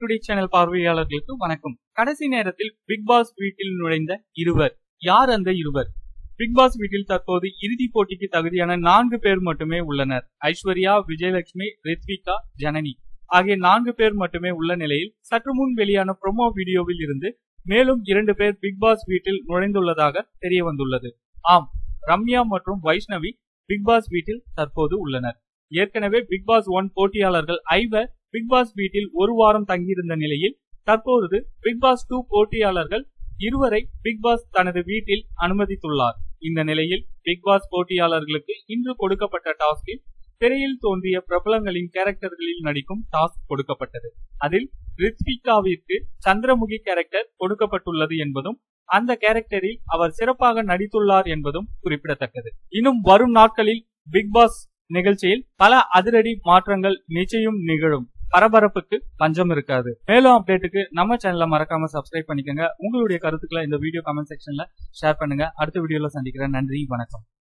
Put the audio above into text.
Today channel பார்வையாளர்களுக்கு வணக்கம். கடைசி நேரத்தில் பிக் பாஸ் வீட்டில் நுழைந்த இருவர். யார் அந்த இருவர்? பிக் பாஸ் வீட்டில் தற்போது இறுதிப் போட்டிக்கு தகுதியான நான்கு பேர் மட்டுமே உள்ளனர். ஐஸ்வர்யா விஜயலட்சுமி ரித்விகா ஜனனி. ஆகிய நான்கு பேர் மட்டுமே உள்ள நிலையில் சற்று முன் வெளியான ப்ரோமோ வீடியோவில் இருந்து மேலும் இரண்டு பேர் பிக் பாஸ் வீட்டில் நுழைந்துள்ளதாக தெரிய வந்துள்ளது. ஆம் ரம்யா மற்றும் வைஷ்ணவி பிக் பாஸ் வீட்டில் தற்போது உள்ளனர். ஏற்கனவே பிக் பாஸ் ஒன் போட்டியாளர்கள் ஐவர் பிக் பாஸ் வீட்டில் ஒரு வாரம் தங்கியிருந்த நிலையில் தற்பொழுது பிக் பாஸ் டூ போட்டியாளர்கள் இருவரை பிக் பாஸ் தனது வீட்டில் அனுமதித்துள்ளார். இந்த நிலையில் பிக் பாஸ் போட்டியாளர்களுக்கு இன்று கொடுக்கப்பட்ட டாஸ்கில் திரையில் தோன்றிய பிரபலங்களின் கேரக்டர்களில் நடிக்கும் டாஸ்க் கொடுக்கப்பட்டது. அதில் ரித்விகாவிற்கு சந்திரமுகி கேரக்டர் கொடுக்கப்பட்டுள்ளது என்பதும் அந்த கேரக்டரில் அவர் சிறப்பாக நடித்துள்ளார் என்பதும் குறிப்பிடத்தக்கது. இன்னும் வரும் நாட்களில் பிக் பாஸ் நிகழ்ச்சியில் பல அதிரடி மாற்றங்கள் நிச்சயம் நிகழும். பரபரப்புக்கு பஞ்சம் இருக்காது. மேலும் அப்டேட்டுக்கு நம்ம சேனலை மறக்காம சப்ஸ்கிரைப் பண்ணிக்கோங்க. உங்களுடைய கருத்துக்களை இந்த வீடியோ கமெண்ட் செக்ஷன்ல ஷேர் பண்ணுங்க. அடுத்த வீடியோல சந்திக்கிறேன். நன்றி வணக்கம்.